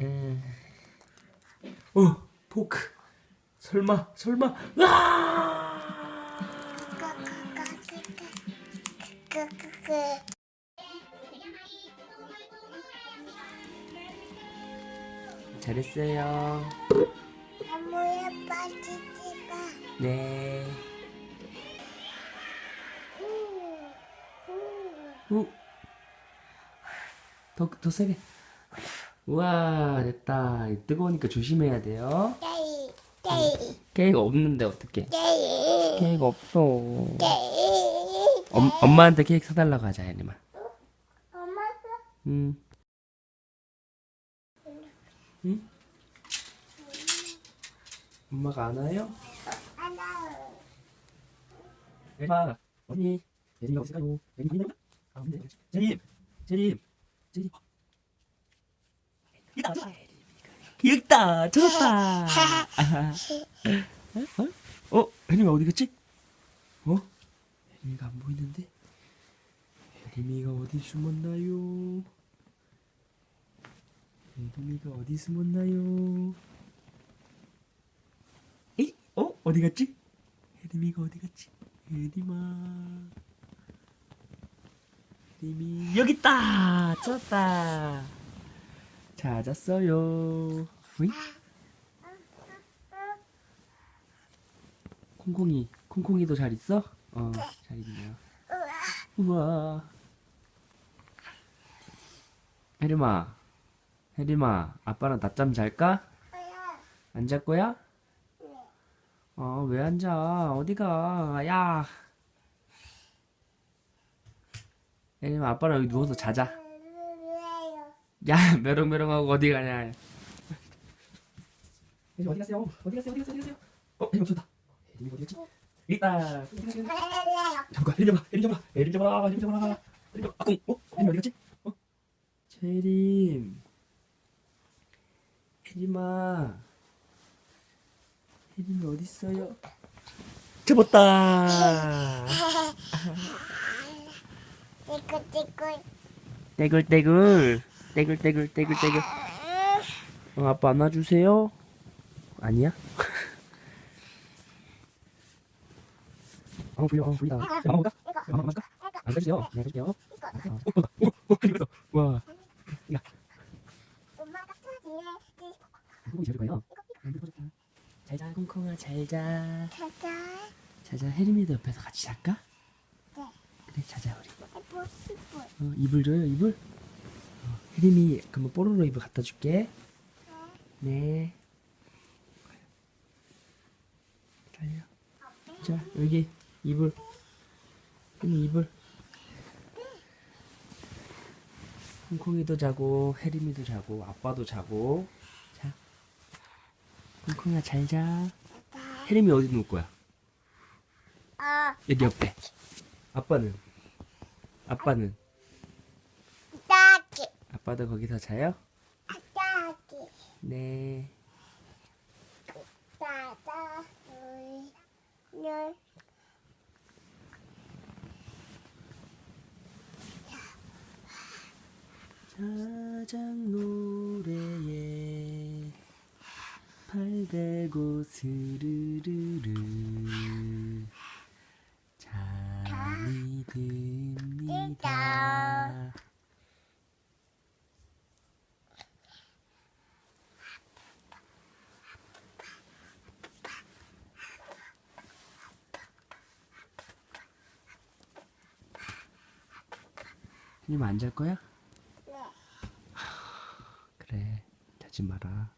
음. 어, 포크. 설마, 설마. 아! 잘했어요. 네. 더, 더 세게. 우와, 됐다. 뜨거우니까 조심해야 돼요. 데이, 케이크 없는데 어떡해. 케이크 없어. 엄, 엄마한테 케이크 사달라고 하자. 엄마가 응. 응? 엄마가 안 와요? 안아. 혜림아, 언니. 혜림이 어딨을까요? 혜림이 보이나? 아, 없 귀엽다! 찾았다! 어? 혜림이 어디 갔지? 어? 혜림이가 안 보이는데? 혜림이가 어디 숨었나요? 혜림이가 어디 숨었나요? 에이? 어? 어디 갔지? 혜림이가 어디 갔지? 혜림아 혜림이 여기 있다! 찾았다! 찾았어요 으이? 콩콩이 콩콩이도 잘 있어? 어 잘 있네요 우와 혜림아 혜림아 아빠랑 낮잠 잘까? 안 잘 거야? 어, 왜안 자? 어디가? 야! 혜림아 아빠랑 여기 누워서 자자 야 메롱메롱하고 어디 가냐 혜림 어디 갔어요? 어디 갔어요? 어디 갔어요? 어디 갔어요? 어 혜림 없었다 혜림이 어디 갔지? 있다 잠깐 혜림 잡아 혜림 잡아 혜림 잡아 혜림 잡아 혜림 잡아 아꿍 어? 혜림 어디 갔지? 어? 혜림 혜림아 혜림이 어디 있어요? 잡았다 띠꾸띠꾸. 떼굴떼굴 떼굴떼굴 어, 아빠 안아주세요 아니야? 어 불려 어 불리다 야 먹을까? 야 먹을까? 안 해주세요 안 해주세요 어, 어, 어, 어, 그리고 와 엄마가. 콩콩이 잘 거예요 잘자 콩콩아 잘자 찾아. 자자 혜림이도 옆에서 같이 잘까? 네. 그래 자자 우리 예뻐. 어, 이불 줘요 이불 어, 혜림이 그러면 뽀로로 이불 갖다 줄게. 네. 달려. 자 여기 이불. 혜림이 이불. 콩콩이도 자고 혜림이도 자고 아빠도 자고. 자 콩콩아 잘 자. 혜림이 어디 누울 거야? 어, 여기 옆에. 아빠는? 아빠는 아빠도 거기서 자요? 따기, 네. 따다, 둘, 열. 자장 노래에 팔 대고 스르르르 잠이 듭니다. 님안잘 거야? 네. 그래 자지 마라